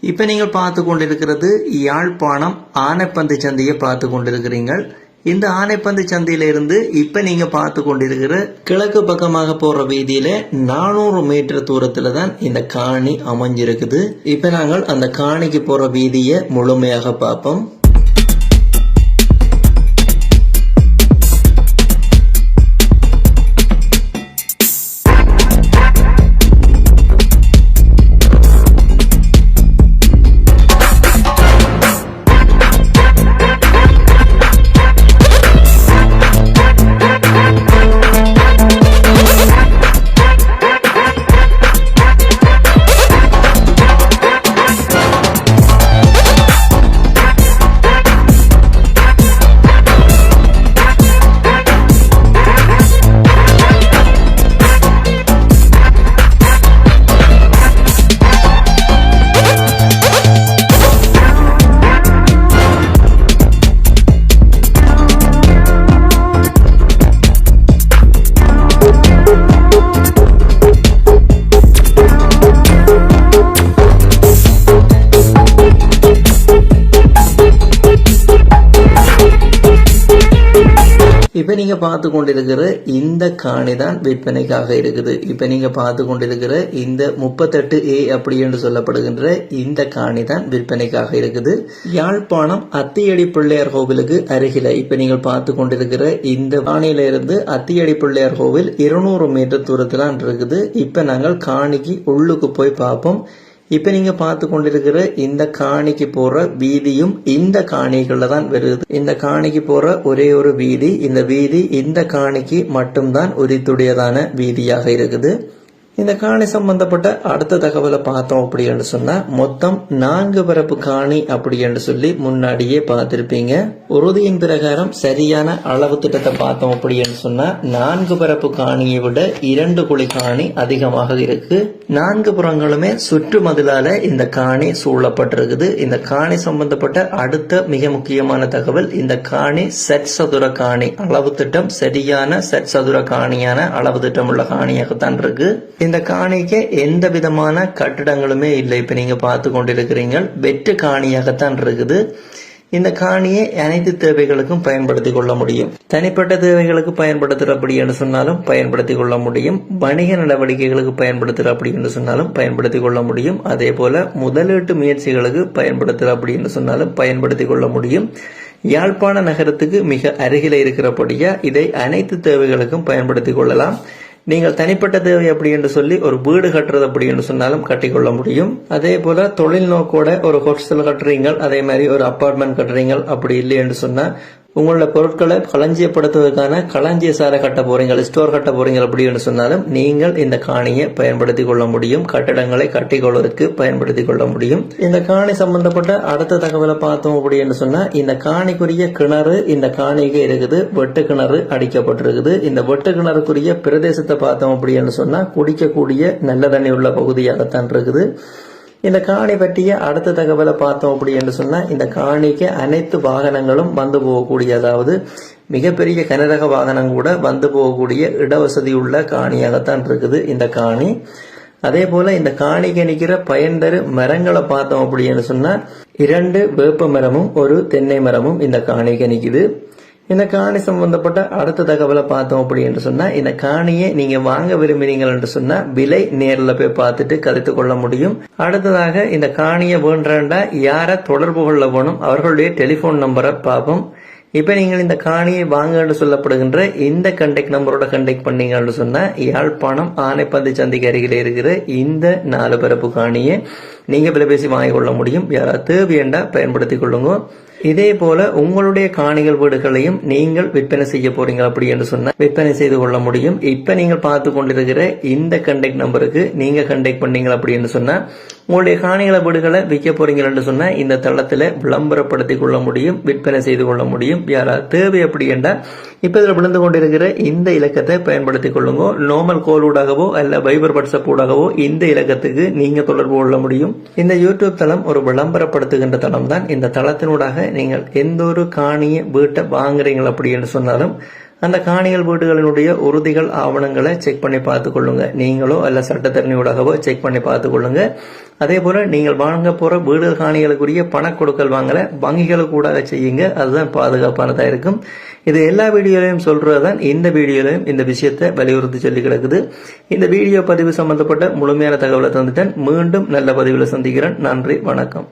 இப்ப நீங்கள் பார்த்து கொண்டிருக்கிறது யாழ்ப்பாணம் ஆனைப்பந்து சந்தையை பார்த்து கொண்டிருக்கிறீர்கள். இந்த ஆனைப்பந்து சந்தையிலிருந்து இப்ப நீங்க பார்த்து கொண்டிருக்கிற கிழக்கு பக்கமாக போற வீதியில நானூறு மீட்டர் தூரத்துல தான் இந்த காணி அமைஞ்சிருக்குது. இப்ப நாங்கள் அந்த காணிக்கு போற வீதியை முழுமையாக பார்ப்போம். இப்போ நீங்கள் பார்த்து கொண்டிருக்கிற இந்த காணி தான் விற்பனைக்காக இருக்குது. இப்போ நீங்கள் பார்த்து கொண்டிருக்கிற இந்த முப்பத்தெட்டு ஏ அப்படி என்று சொல்லப்படுகின்ற இந்த காணி தான் விற்பனைக்காக இருக்குது. யாழ்ப்பாணம் அத்தியடி பிள்ளையார் கோவிலுக்கு அருகில இப்போ நீங்கள் பார்த்து கொண்டிருக்கிற இந்த காணியிலிருந்து அத்தியடி பிள்ளையார் கோவில் இருநூறு மீட்டர் தூரத்தில் இருக்குது. இப்போ நாங்கள் காணிக்கு உள்ளுக்கு போய் பார்ப்போம். இப்ப நீங்க பார்த்து கொண்டிருக்கிற இந்த காணிக்கு போற வீதியும் இந்த காணிகள்ல தான் வருது. இந்த காணிக்கு போற ஒரே ஒரு வீதி இந்த வீதி இந்த காணிக்கு மட்டும்தான் உரித்துடையதான வீதியாக இருக்குது. இந்த காணி சம்பந்தப்பட்ட அடுத்த தகவலை பார்த்தோம் அப்படின்னு சொன்னா மொத்தம் நான்கு பரப்பு காணி அப்படி என்று சொல்லி முன்னாடியே பார்த்திருப்பீங்க. உறுதியின் பிரகாரம் சரியான அளவு திட்டத்தை பார்த்தோம் அப்படின்னு சொன்னா நான்கு பரப்பு காணியை விட இரண்டு குழி காணி அதிகமாக இருக்கு. நான்கு புறங்களுமே சுற்று மதிலால இந்த காணி சூழப்பட்டிருக்குது. இந்த காணி சம்பந்தப்பட்ட அடுத்த மிக முக்கியமான தகவல் இந்த காணி செட் சதுர காணி. அளவு திட்டம் சரியான செட் சதுர காணியான அளவு திட்டம் உள்ள காணியாகத்தான் இருக்கு. இந்த காணிக்கு எந்த விதமான கட்டிடங்களுமே இல்லை. இப்போ நீங்கள் பார்த்து கொண்டிருக்கிறீங்க. வெற்று காணியாகத்தான் இருக்குது. இந்த காணியை அனைத்து தேவைகளுக்கும் பயன்படுத்தி கொள்ள முடியும். தனிப்பட்ட தேவைகளுக்கு பயன்படுத்துறது அப்படி என்று சொன்னாலும் பயன்படுத்திக் கொள்ள முடியும். வணிக நடவடிக்கைகளுக்கு பயன்படுத்துறது அப்படி என்று சொன்னாலும் பயன்படுத்திக் கொள்ள முடியும். அதே போல முதலீட்டு முயற்சிகளுக்கு பயன்படுத்துற அப்படின்னு சொன்னாலும் பயன்படுத்திக் கொள்ள முடியும். யாழ்ப்பாண நகரத்துக்கு மிக அருகில இருக்கிறபடியா இதை அனைத்து தேவைகளுக்கும் பயன்படுத்தி கொள்ளலாம். நீங்கள் தனிப்பட்ட தேவை அப்படி என்று சொல்லி ஒரு வீடு கட்டுறது அப்படி என்று சொன்னாலும் கட்டிக்கொள்ள முடியும். அதே போல தொழில் நோக்கோட ஒரு ஹோஸ்டல் கட்டுறீங்க அதே மாதிரி ஒரு அப்பார்ட்மெண்ட் கட்டுறீங்க அப்படி இல்லை என்று சொன்னால் உங்களோட பொருட்களை களஞ்சியப்படுத்துவதற்கான களஞ்சிய சாரை கட்ட போறீங்க ஸ்டோர் கட்ட போறீங்க அப்படின்னு சொன்னாலும் நீங்கள் இந்த காணியை பயன்படுத்தி கொள்ள முடியும் கட்டடங்களை கட்டிக்கொள்வதற்கு பயன்படுத்தி கொள்ள முடியும். இந்த காணி சம்பந்தப்பட்ட அடுத்த தகவலை பார்த்தோம் அப்படின்னு சொன்னா இந்த காணிக்குரிய கிணறு இந்த காணிக்கு இருக்குது வெட்டு கிணறு அடிக்கப்பட்டிருக்குது. இந்த வெட்டு கிணறுக்குரிய பிரதேசத்தை பார்த்தோம் அப்படின்னு சொன்னா குடிக்கக்கூடிய நல்ல தண்ணி உள்ள பகுதியாகத்தான் இருக்குது. இந்த காணி பற்றிய அடுத்த தகவலை பார்த்தோம் அப்படி என்று சொன்னா இந்த காணிக்கு அனைத்து வாகனங்களும் வந்து போகக்கூடிய அதாவது மிகப்பெரிய கனரக வாகனம் கூட வந்து போகக்கூடிய இடவசதி உள்ள காணியாகத்தான் இருக்குது இந்த காணி. அதே போல இந்த காணிக்கு நிற்கிற பயன்தரு மரங்களை பார்த்தோம் அப்படின்னு சொன்னா இரண்டு வேப்ப மரமும் ஒரு தென்னை மரமும் இந்த காணிக்கு நிக்குது. இந்த காணி சம்பந்தப்பட்ட அடுத்த தகவலை பார்த்தோம் அப்படி என்று சொன்னால் இந்த காணியை நீங்கள் வாங்க விரும்பினீங்கள் என்று சொன்னால் விலை நேரில் போய் பார்த்துட்டு கதைத்து கொள்ள முடியும். அடுத்ததாக இந்த காணியை வேண்டாண்டா யாரை தொடர்பு கொள்ள வேணும் அவர்களுடைய டெலிஃபோன் நம்பரை பார்ப்போம். இப்போ நீங்கள் இந்த காணியை வாங்க என்று சொல்லப்படுகின்ற இந்த கண்டெக்ட் நம்பரோட கண்டெக்ட் பண்ணீங்கன்னு சொன்னால் யாழ்ப்பாணம் ஆனைப்பந்து சந்தைக்கு அருகில் இருக்கிற இந்த நாலு பரப்பு காணியை நீங்க விலைபேசி வாங்கிக் கொள்ள முடியும். யாராவது தேவையண்டா பயன்படுத்தி கொள்ளுங்க. இதே போல உங்களுடைய காணிகள் வீடுகளையும் நீங்கள் விற்பனை செய்ய போறீங்க அப்படி என்று சொன்னா விற்பனை செய்து கொள்ள முடியும். இப்ப நீங்கள் பார்த்து கொண்டிருக்கிற இந்த கண்டெக்ட் நம்பருக்கு நீங்க கண்டெக்ட் பண்ணீங்க அப்படின்னு சொன்னா உங்களுடைய காணிகளை வீடுகளை விற்க போறீங்கன்னு சொன்னா இந்த தளத்துல விளம்பரப்படுத்தி கொள்ள முடியும். விற்பனை செய்து கொள்ள முடியும். யாராவது தேவை அப்படி என்றால் இப்போ இதில் விழுந்து கொண்டிருக்கிற இந்த இலக்கத்தை பயன்படுத்திக் கொள்ளுங்க. நோமல் கோல் ஊடாகவோ அல்ல வைபர் வாட்ஸ்அப் ஊடாகவோ இந்த இலக்கத்துக்கு நீங்க தொடர்பு கொள்ள முடியும். இந்த யூடியூப் தளம் ஒரு விளம்பரப்படுத்துகின்ற தளம் தான் இந்த தளத்தினூடாக நீங்கள் எந்த ஒரு காணிய வீட்டை வாங்குறீங்க அப்படின்னு சொன்னாலும் அந்த காணிகள் வீடுகளினுடைய உறுதிகள் ஆவணங்களை செக் பண்ணி பார்த்து கொள்ளுங்க நீங்களோ அல்ல சட்டத்தரணியோடவோ செக் பண்ணி பார்த்து கொள்ளுங்க அதே போல நீங்கள் வாங்க போற வீடு காணிகளுக்குரிய பண கொடுக்கல் வாங்கல வங்கிகளுக்கு கூட செய்யுங்க. அதுதான் பாதுகாப்பானதாக இருக்கும். இது எல்லா வீடியோலையும் சொல்றதுதான். இந்த வீடியோலையும் இந்த விஷயத்தை வலியுறுத்தி சொல்லி கிடக்குது. இந்த வீடியோ பதிவு சம்பந்தப்பட்ட முழுமையான தகவலை தந்துட்டேன். மீண்டும் நல்ல பதிவில் சந்திக்கிறேன். நன்றி வணக்கம்.